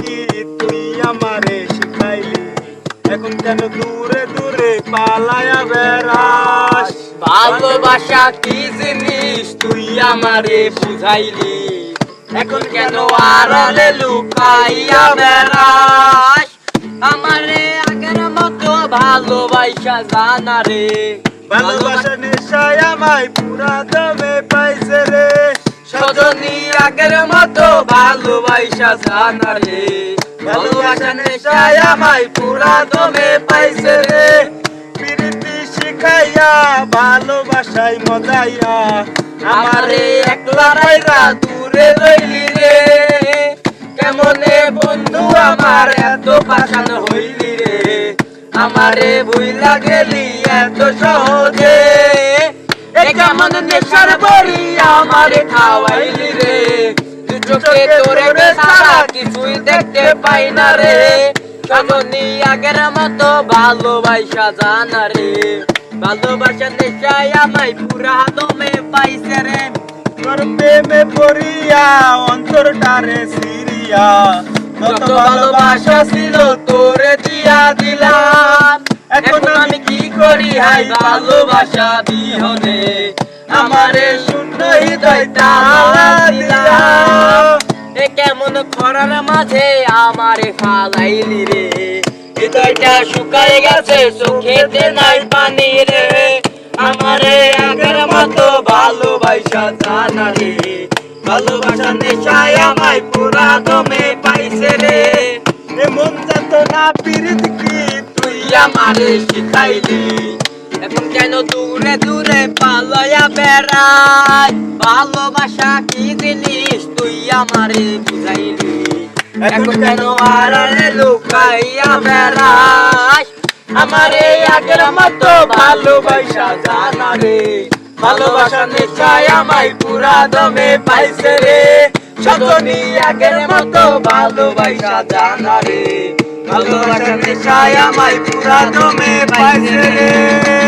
কি? তুই আমারে শিখাইলি। এখন কেন দূরে দূরে পালায়া বেড়াস? ভালোবাসা কি জিনিস? তুই আমারে বুঝাইলি। এখন কেন আড়ালে লুকাইয়া বেড়াস? আমারে আগের মতো ভালোবাসা জানা রে। ভালোবাসা নেশায় আমায় পুরা দমে পাইছে রে। সজনী আগের মতো ভালোবাসা জানা রে ভালোবাসা নেশায় আমায় পুরা দমে পাইছে রে। প্রীতি শিখাইয়া ভালোবাসায় মজাইয়া আমারে একলা রাইরা দূরে রইলি রে। কেমনে বন্ধু আমার এত পাশান হইলি রে? আমারে ভুইলা গেলি এত সহজে। এ কেমন নেশার বড়ি আমারে খাওয়াইলি রে। চোখে তোরে সারা কিছুই দেখতে পাই না রে। সজনী আগের মতো ভালোবাসা জানা রে। ভালোবাসা নেশায় আমায় পুরা দমে পাইছে রে। তোর প্রেমে পড়িয়া অন্তরটারে সিরিয়া যত ভালোবাসা ছিল তোরে দিয়া দিলাম। হাই ভালোবাসা বিহনে, আমারে শূন্য হৃদয় তালা দিলাম। এ কেমন খরার মাঝে আমারে ফালাইলি রে। হৃদয়টা শুকাই গেছে, চোখেতে নাই পানি রে। আমারে আগের মতো ভালোবাসা জানা রে। ভালোবাসা নেশায় আমায় পুরা দমে পাইছে রে। এমন যাত না পিরিত কি তুই আমারে শিখাইলি? এখন কেন দূরে দূরে পালয়া বেড়াই ভালোবাসা কি জিনিস তুই আমারে বুঝাইলি এখন কেন আড়ালে লুকাইয়া বেড়াই আমারে আগের মতো ভালোবাসা জানা রে ভালোবাসা নেশায় আমায় পুরা দমে পাইছে রে সজনী আগের মতো ভালোবাসা জানা রে ভালোবাসা নেশায় আমায় পুরা দমে পাইছে রে